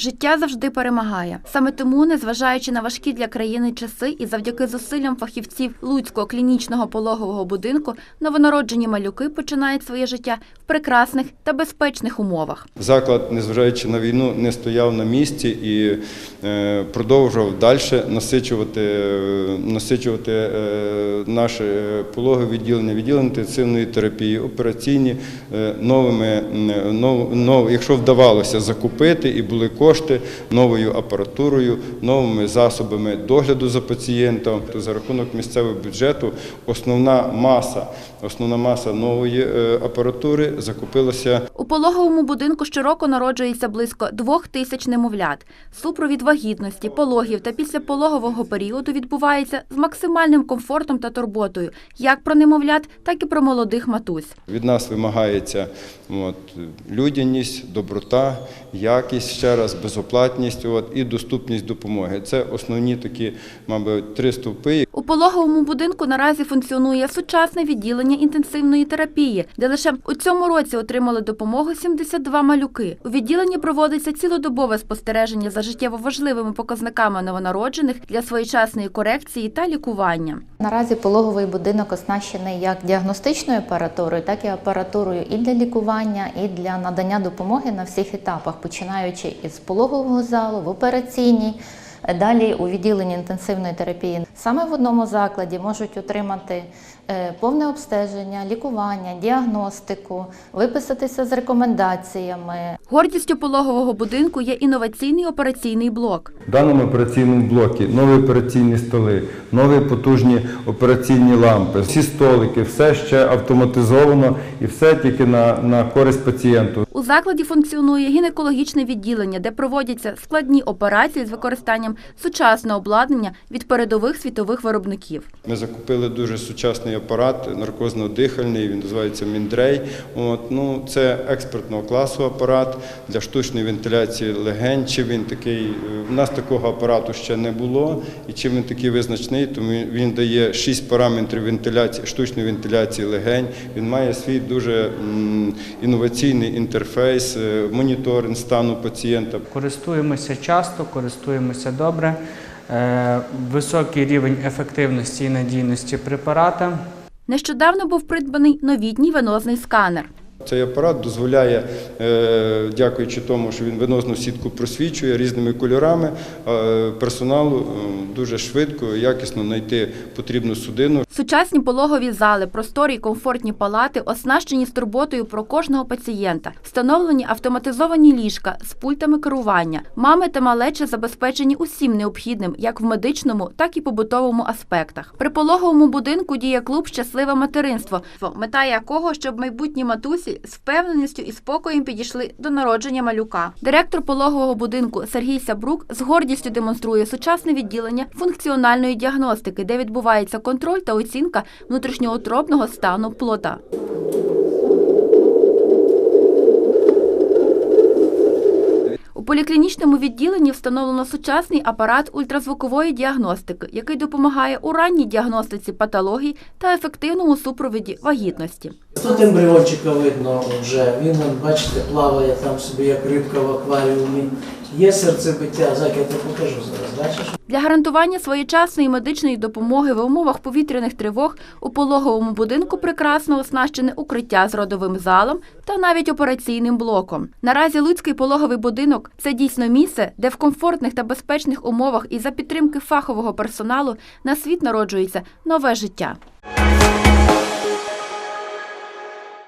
Життя завжди перемагає. Саме тому, незважаючи на важкі для країни часи і завдяки зусиллям фахівців Луцького клінічного пологового будинку, новонароджені малюки починають своє життя прекрасних та безпечних умовах. Заклад, незважаючи на війну, не стояв на місці і е, продовжував далі насичувати, е, насичувати е, наше е, відділення, відділення інтенсивної терапії, операційні новими, нов, нов, якщо вдавалося закупити і були кошти новою апаратурою, новими засобами догляду за пацієнтом. То за рахунок місцевого бюджету основна маса, основна маса нової апаратури закупилася У пологовому будинку щороку народжується близько двох тисяч немовлят. Супровід вагітності, пологів та післяпологового періоду відбувається з максимальним комфортом та турботою як про немовлят, так і про молодих матусь. Від нас вимагається от, людяність, доброта, якість ще раз, безоплатність от, і доступність допомоги. Це основні такі, мабуть, три стовпи. Пологовому будинку наразі функціонує сучасне відділення інтенсивної терапії, де лише у цьому році отримали допомогу 72 малюки. У відділенні проводиться цілодобове спостереження за життєво важливими показниками новонароджених для своєчасної корекції та лікування. Наразі пологовий будинок оснащений як діагностичною апаратурою, так і апаратурою і для лікування, і для надання допомоги на всіх етапах, починаючи із пологового залу, в операційній, далі у відділенні інтенсивної терапії. Саме в одному закладі можуть отримати е, повне обстеження, лікування, діагностику, виписатися з рекомендаціями, Гордістю пологового будинку є інноваційний операційний блок. В даному операційному блокі нові операційні столи, нові потужні операційні лампи, всі столики, все ще автоматизовано і все тільки на, на користь пацієнту. У закладі функціонує гінекологічне відділення, де проводяться складні операції з використанням сучасного обладнання від передових світових виробників. Ми закупили дуже сучасний апарат наркозно-дихальний, він називається Міндрей. От, ну, це експертного класу апарат для штучної вентиляції легень. Чи він такий, е, у нас такого апарату ще не було, і чим він такий визначний, тому він дає шість параметрів вентиляції, штучної вентиляції легень. Він має свій дуже інноваційний інтерфейс, е, моніторинг стану пацієнта. Користуємося часто, користуємося добре. Е, Високий рівень ефективності і надійності препарата. Нещодавно був придбаний новітній венозний сканер. Цей апарат дозволяє, е, дякуючи тому, що він венозну сітку просвічує різними кольорами, е, персоналу дуже швидко і якісно знайти потрібну судину. Сучасні пологові зали, просторі й комфортні палати оснащені з турботою про кожного пацієнта, встановлені автоматизовані ліжка з пультами керування. Мами та малечі забезпечені усім необхідним, як в медичному, так і побутовому аспектах. При пологовому будинку діє клуб Щасливе материнство, мета якого, щоб майбутні матусі з впевненістю і спокоєм підійшли до народження малюка. Директор пологового будинку Сергій Сябрук з гордістю демонструє сучасне відділення функціональної діагностики, де відбувається контроль та оцінка внутрішньоутробного стану плода. У поліклінічному відділенні встановлено сучасний апарат ультразвукової діагностики, який допомагає у ранній діагностиці патологій та ефективному супровіді вагітності. Тут ембріончика видно вже, він, бачите, плаває там собі, як рибка в акваріумі. Є серцебиття, Зак, я тобі покажу зараз, бачиш? Для гарантування своєчасної медичної допомоги в умовах повітряних тривог у пологовому будинку прекрасно оснащене укриття з родовим залом та навіть операційним блоком. Наразі Луцький пологовий будинок це дійсно місце, де в комфортних та безпечних умовах і за підтримки фахового персоналу на світ народжується нове життя.